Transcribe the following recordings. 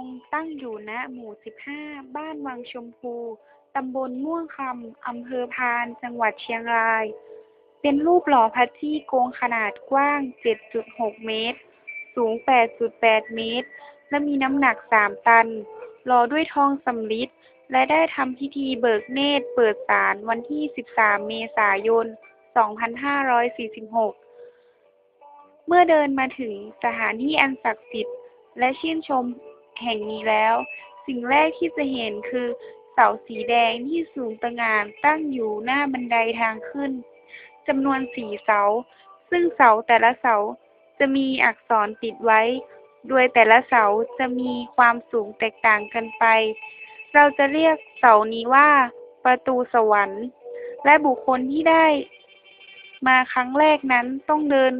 งศ์ตั้งอยู่ณ หมู่ 15 บ้านวังชมพู ตำบลม่วงคำ อำเภอพาน จังหวัดเชียงราย เป็นรูปหล่อพระจี้กงขนาดกว้าง 7.6 เมตร สูง 8.8 เมตร และมีน้ำหนัก 3 ตัน หล่อด้วยทองสำริด และได้ทำพิธีเบิกเนตรเปิดศาลวันที่ 13 เมษายน 2546 เมื่อเดินมาถึงสถานที่อันศักดิ์สิทธิ์ และชื่นชมแห่งนี้แล้ว สิ่งแรกที่จะเห็นคือ เสาสีแดงที่สูงตระหง่านตั้งอยู่หน้าบันไดทางขึ้นจำนวนสี่เสา ซึ่งเสาแต่ละเสาจะมีอักษรติดไว้ โดยแต่ละเสาจะมีความสูงแตกต่างกันไป เราจะเรียกเสานี้ว่าประตูสวรรค์ และบุคคลที่ได้มาครั้งแรกนั้นต้องเดิน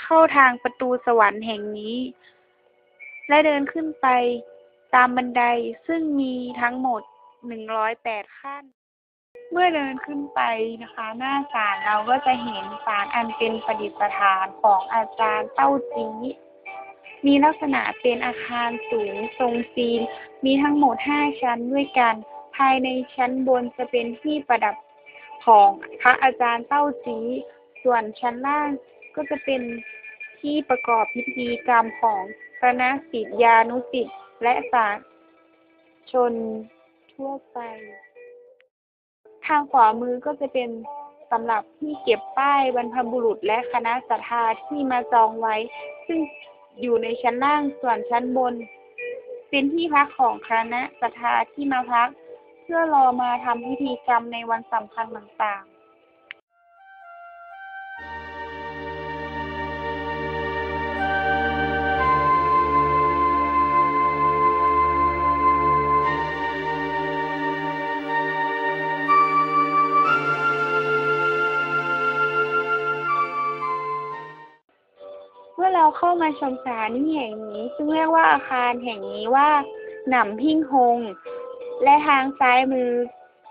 เข้าทางประตูสวรรค์แห่งนี้ และเดินขึ้นไปตามบันไดซึ่งมีทั้งหมด 108 ขั้น เมื่อเดินขึ้นไปนะคะ หน้าศาลเราก็จะเห็นศาลอันเป็นประดิษฐานของอาจารย์เต้าจีมีลักษณะเป็นอาคารสูงทรงจีน มีทั้งหมด 5 ชั้นด้วยกัน ภายในชั้นบนจะเป็นที่ประดับของพระอาจารย์เต้าจีส่วนชั้นล่างก็จะเป็นที่ประกอบพิธีกรรมของ คณะศิษยานุศิษย์และสาชนทั่วไป ทางขวามือก็จะเป็นสำหรับที่เก็บป้ายบรรพบุรุษและคณะศรัทธาที่มาจองไว้ ซึ่งอยู่ในชั้นล่างส่วนชั้นบน เป็นที่พักของคณะศรัทธาที่มาพัก เพื่อรอมาทำพิธีกรรมในวันสำคัญต่าง ชมสถานที่แห่งนี้ ซึ่งเรียกว่าอาคารแห่งนี้ว่า หนำพิงฮงและทางซ้ายมือ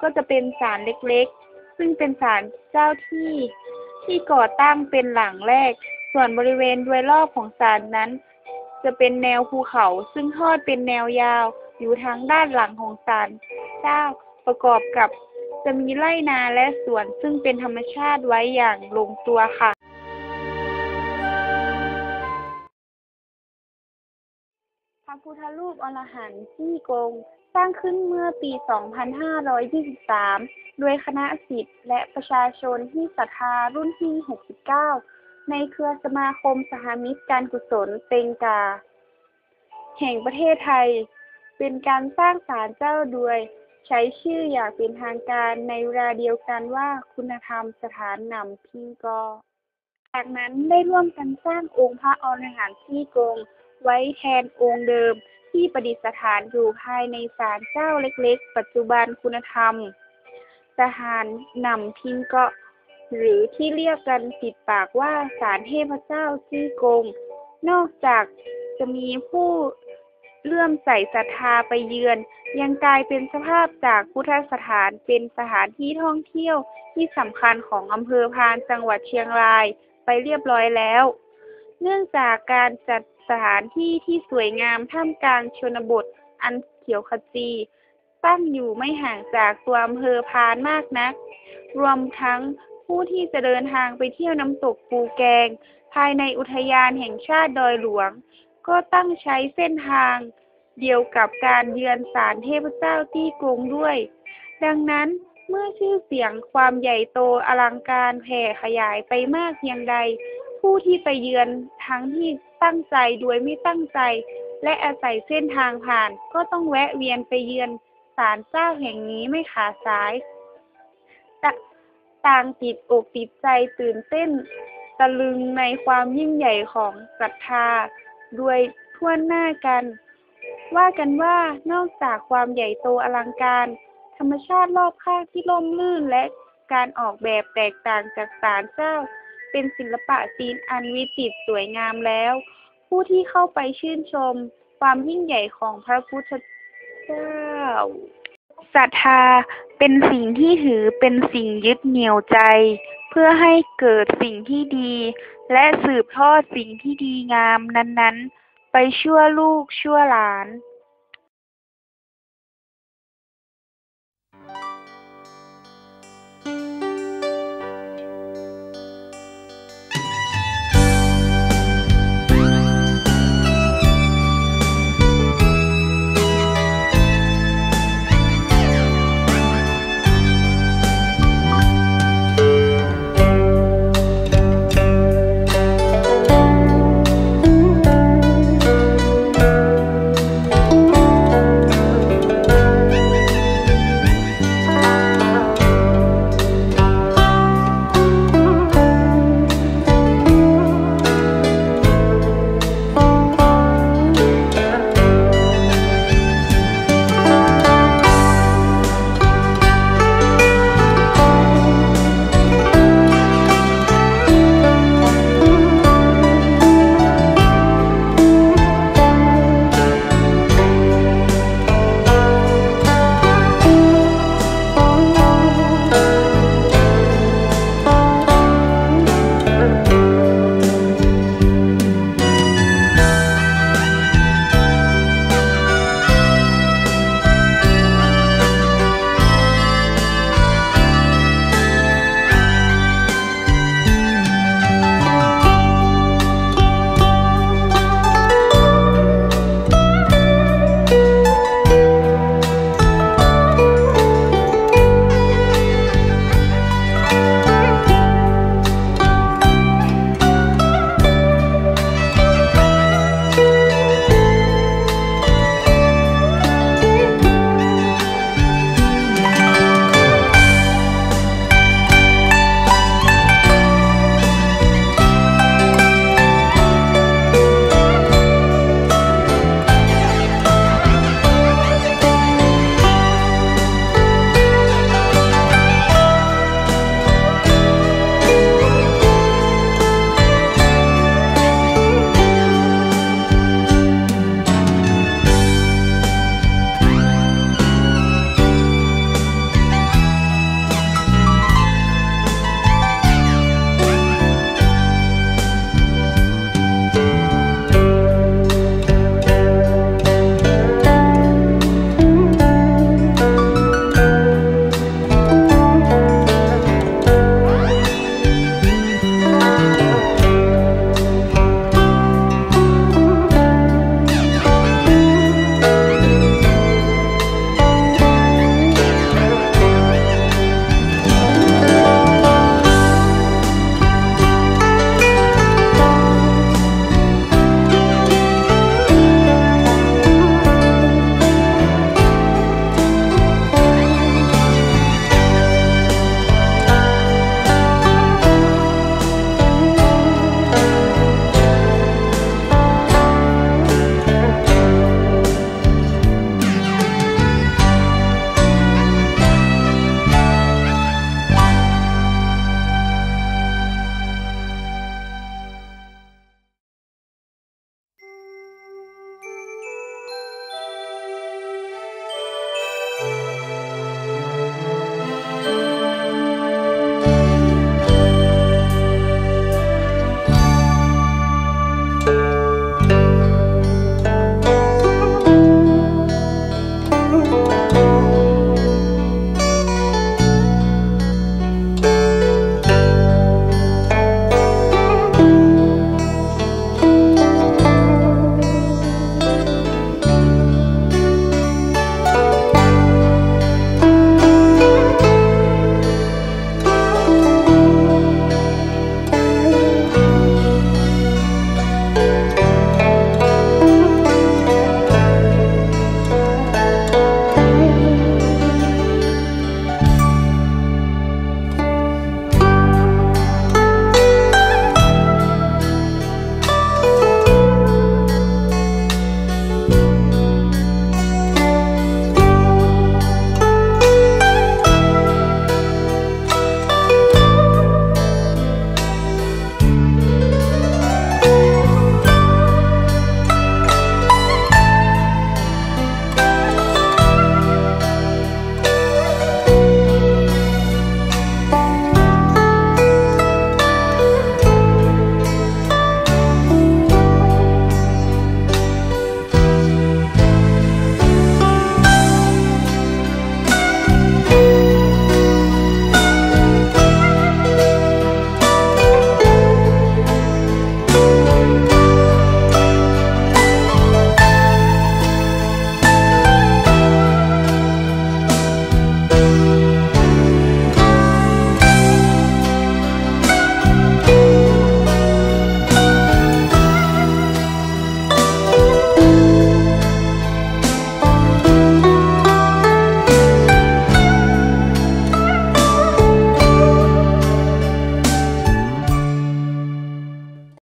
ก็จะเป็นศาลเล็กๆ ซึ่งเป็นศาลเจ้าที่ที่ก่อตั้งเป็นหลังแรก ส่วนบริเวณโดยรอบของศาลนั้น จะเป็นแนวภูเขาซึ่งทอดเป็นแนวยาวอยู่ทางด้านหลังของศาลเจ้าประกอบกับจะมีไร่นาและสวนซึ่งเป็นธรรมชาติไว้อย่างลงตัวค่ะ ระพุทธรูปอรหันต์จี้กง สร้างขึ้นเมื่อปี 2523 โดยคณะศิษย์และประชาชนที่ศรัทธารุ่นที่ 69 ในเครือสมาคมสหมิตรการกุศลเตงกา แห่งประเทศไทย เป็นการสร้างศาลเจ้าโดย ใช้ชื่ออย่างเป็นทางการในเวลาเดียวกันว่าคุณธรรมสถานนำพิงกอ จากนั้นได้ร่วมกันสร้างองค์พระอรหันต์ที่กง ไว้แทนองค์เดิมที่ประดิษฐานอยู่ภายในศาลเจ้าเล็กๆ ปัจจุบันคุณธรรมสถานนำพิงเกาะ หรือที่เรียกกันติดปากว่าศาลเทพเจ้าจี้กง นอกจากจะมีผู้เลื่อมใสศรัทธาไปเยือน ยังกลายเป็นสภาพจากพุทธสถานเป็นสถานที่ท่องเที่ยวที่สำคัญของอำเภอพานจังหวัดเชียงรายไปเรียบร้อยแล้ว เนื่องจากการจัด สถานที่ที่สวยงามท่ามกลางชนบทอันเขียวขจี ตั้งอยู่ไม่ห่างจากตัวอำเภอพานมากนัก รวมทั้งผู้ที่จะเดินทางไปเที่ยวน้ำตกปูแกง ภายในอุทยานแห่งชาติดอยหลวง ก็ตั้งใช้เส้นทางเดียวกับการเยือนศาลเทพเจ้าตี้กงด้วย ดังนั้นเมื่อชื่อเสียงความใหญ่โตอลังการแผ่ขยายไปมากเพียงใด ผู้ที่ไปเยือนทั้งที่ตั้งใจโดยไม่ตั้งใจ และอาศัยเส้นทางผ่าน ก็ต้องแวะเวียนไปเยือนศาลเจ้าแห่งนี้ไม่ขาดสายตต่างติดอกติดใจตื่นเต้น ตะลึงในความยิ่งใหญ่ของศรัทธาด้วยทั่วหน้ากัน ว่ากันว่านอกจากความใหญ่โตอลังการ ธรรมชาติรอบข้างที่ร่มรื่นและการออกแบบแตกต่างจากศาลเจ้า เป็นศิลปะจีนอันวิจิตรสวยงามแล้ว ผู้ที่เข้าไปชื่นชมความยิ่งใหญ่ของพระพุทธเจ้าศรัทธาเป็นสิ่งที่ถือเป็นสิ่งยึดเหนี่ยวใจ เพื่อให้เกิดสิ่งที่ดี และสืบทอดสิ่งที่ดีงามนั้นๆ ไปชั่วลูกชั่วหลาน